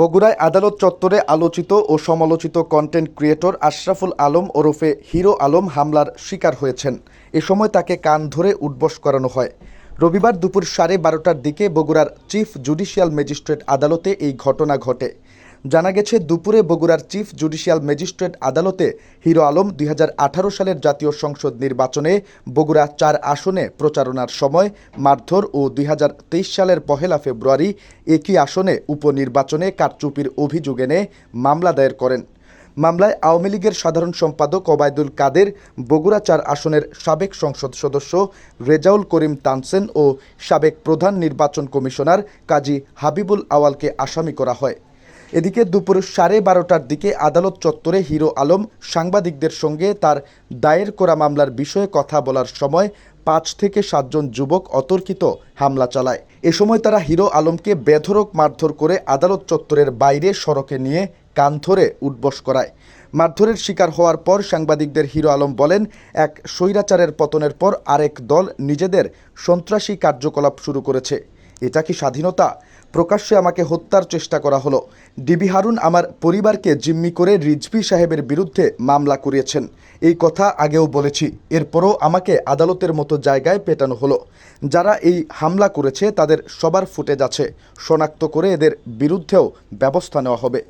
বগুড়ায় আদালত চত্বরে আলোচিত ও সমালোচিত কন্টেন্ট ক্রিয়েটর আশরাফুল আলম ওরফে হিরো আলম হামলার শিকার হয়েছেন। এ সময় তাকে কান ধরে উঠবস করানো হয়। রবিবার দুপুর সাড়ে বারোটার দিকে বগুড়ার চিফ জুডিশিয়াল ম্যাজিস্ট্রেট আদালতে এই ঘটনা ঘটে। জানা গেছে, দুপুরে বগুড়ার চিফ জুডিশিয়াল ম্যাজিস্ট্রেট আদালতে হিরো আলম দুই হাজার আঠারো সালের জাতীয় সংসদ নির্বাচনে বগুড়া চার আসনে প্রচারণার সময় মারধর ও দুই হাজার তেইশ সালের পহেলা ফেব্রুয়ারি একই আসনে উপনির্বাচনে কারচুপির অভিযোগ এনে মামলা দায়ের করেন। মামলায় আওয়ামী লীগের সাধারণ সম্পাদক ওবায়দুল কাদের, বগুড়া চার আসনের সাবেক সংসদ সদস্য রেজাউল করিম তানসেন ও সাবেক প্রধান নির্বাচন কমিশনার কাজী হাবিবুল আওয়ালকে আসামি করা হয়। এদিকে দুপুর সাড়ে বারোটার দিকে আদালত চত্বরে হিরো আলম সাংবাদিকদের সঙ্গে তার দায়ের করা মামলার বিষয়ে কথা বলার সময় পাঁচ থেকে সাতজন যুবক অতর্কিত হামলা চালায়। এ সময় তারা হিরো আলমকে বেধরক মারধর করে আদালত চত্বরের বাইরে সড়কে নিয়ে কান ধরে উঠবস করায়। মারধরের শিকার হওয়ার পর সাংবাদিকদের হিরো আলম বলেন, এক স্বৈরাচারের পতনের পর আরেক দল নিজেদের সন্ত্রাসী কার্যকলাপ শুরু করেছে। এটা কি স্বাধীনতা? প্রকাশ্যে আমাকে হত্যার চেষ্টা করা হলো। ডিবি হারুন আমার পরিবারকে জিম্মি করে রিজভি সাহেবের বিরুদ্ধে মামলা করিয়েছেন। এই কথা আগেও বলেছি। এরপরও আমাকে আদালতের মতো জায়গায় পেটানো হলো। যারা এই হামলা করেছে তাদের সবার ফুটেজ আছে। শনাক্ত করে এদের বিরুদ্ধেও ব্যবস্থা নেওয়া হবে।